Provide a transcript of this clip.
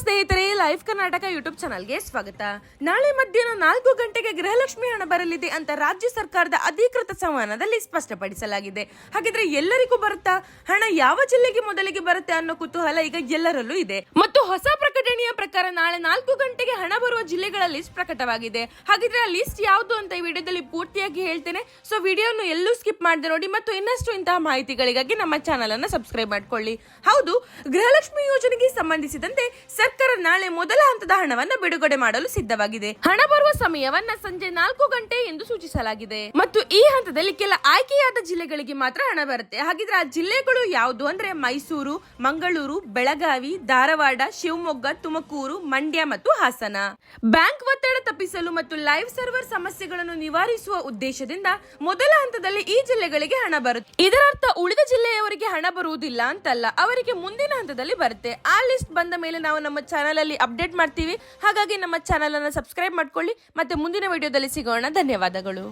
ಸ್ನೇಹಿತರೆ life Karnataka YouTube ಚಾನಲ್ಗೆ ಸ್ವಾಗತ. ನಾಳೆ ಮಧ್ಯಾಹ್ನ ನಾಲ್ಕು ಗಂಟೆಗೆ ಗೃಹಲಕ್ಷ್ಮಿ ಹಣ ಬರಲಿದೆ ಅಂತ ರಾಜ್ಯ ಸರ್ಕಾರದ ಅಧಿಕೃತ ಸಂವಹನದಲ್ಲಿ ಸ್ಪಷ್ಟಪಡಿಸಲಾಗಿದೆ. ಹಾಗಿದ್ರೆ ಎಲ್ಲರಿಗೂ ಬರುತ್ತಾ? ಹಣ ಯಾವ ಜಿಲ್ಲೆಗೆ ಮೊದಲಿಗೆ ಬರುತ್ತೆ ಅನ್ನೋ ಕುತೂಹಲ ಈಗ ಎಲ್ಲರಲ್ಲೂ ಇದೆ. ಮತ್ತು ಹೊಸ ಪ್ರಕಟಣೆಯ ಪ್ರಕಾರ ನಾಳೆ ನಾಲ್ಕು ಗಂಟೆಗೆ ಹಣ ಬರುವ ಜಿಲ್ಲೆಗಳ ಲಿಸ್ಟ್ ಪ್ರಕಟವಾಗಿದೆ. ಹಾಗಿದ್ರೆ ಆ ಲಿಸ್ಟ್ ಯಾವುದು ಅಂತ ಈ ವಿಡಿಯೋದಲ್ಲಿ ಪೂರ್ತಿಯಾಗಿ ಹೇಳ್ತೇನೆ. ಸೊ ವಿಡಿಯೋನು ಎಲ್ಲೂ ಸ್ಕಿಪ್ ಮಾಡದೆ ನೋಡಿ ಮತ್ತು ಇನ್ನಷ್ಟು ಇಂತಹ ಮಾಹಿತಿಗಳಿಗಾಗಿ ನಮ್ಮ ಚಾನಲ್ ಅನ್ನು ಸಬ್ಸ್ಕ್ರೈಬ್ ಮಾಡ್ಕೊಳ್ಳಿ. ಹೌದು, ಗೃಹಲಕ್ಷ್ಮಿ ಯೋಜನೆಗೆ ಸಂಬಂಧಿಸಿದಂತೆ ಸರ್ಕಾರ ನಾಳೆ ಮೊದಲ ಹಂತದ ಹಣವನ್ನು ಬಿಡುಗಡೆ ಮಾಡಲು ಸಿದ್ಧವಾಗಿದೆ. ಹಣ ಬರುವ ಸಮಯವನ್ನ ಸಂಜೆ ನಾಲ್ಕು ಗಂಟೆ ಎಂದು ಸೂಚಿಸಲಾಗಿದೆ. ಮತ್ತು ಈ ಹಂತದಲ್ಲಿ ಕೆಲ ಆಯ್ಕೆಯಾದ ಜಿಲ್ಲೆಗಳಿಗೆ ಮಾತ್ರ ಹಣ ಬರುತ್ತೆ. ಹಾಗಿದ್ರೆ ಆ ಜಿಲ್ಲೆಗಳು ಯಾವುದು ಅಂದ್ರೆ ಮೈಸೂರು, ಮಂಗಳೂರು, ಬೆಳಗಾವಿ, ಧಾರವಾಡ, ಶಿವಮೊಗ್ಗ, ತುಮಕೂರು, ಮಂಡ್ಯ ಮತ್ತು ಹಾಸನ. ಬ್ಯಾಂಕ್ ಒತ್ತಡ ತಪ್ಪಿಸಲು ಮತ್ತು ಲೈವ್ ಸರ್ವರ್ ಸಮಸ್ಯೆಗಳನ್ನು ನಿವಾರಿಸುವ ಉದ್ದೇಶದಿಂದ ಮೊದಲ ಹಂತದಲ್ಲಿ ಈ ಜಿಲ್ಲೆಗಳಿಗೆ ಹಣ ಬರುತ್ತೆ. ಇದರರ್ಥ ಉಳಿದ ಜಿಲ್ಲೆಯವರಿಗೆ ಹಣ ಬರುವುದಿಲ್ಲ ಅಂತಲ್ಲ, ಅವರಿಗೆ ಮುಂದಿನ ಹಂತದಲ್ಲಿ ಬರುತ್ತೆ. ಆ ಲಿಸ್ಟ್ ಬಂದ ಮೇಲೆ ನಾವು ನಮ್ಮ ಚಾನಲಲ್ಲಿ ಅಪ್ಡೇಟ್ ಮಾಡ್ತೀವಿ. ಹಾಗಾಗಿ ನಮ್ಮ ಚಾನಲನ್ನು ಸಬ್ಸ್ಕ್ರೈಬ್ ಮಾಡ್ಕೊಳ್ಳಿ. ಮತ್ತೆ ಮುಂದಿನ ವಿಡಿಯೋದಲ್ಲಿ ಸಿಗೋಣ. ಧನ್ಯವಾದಗಳು.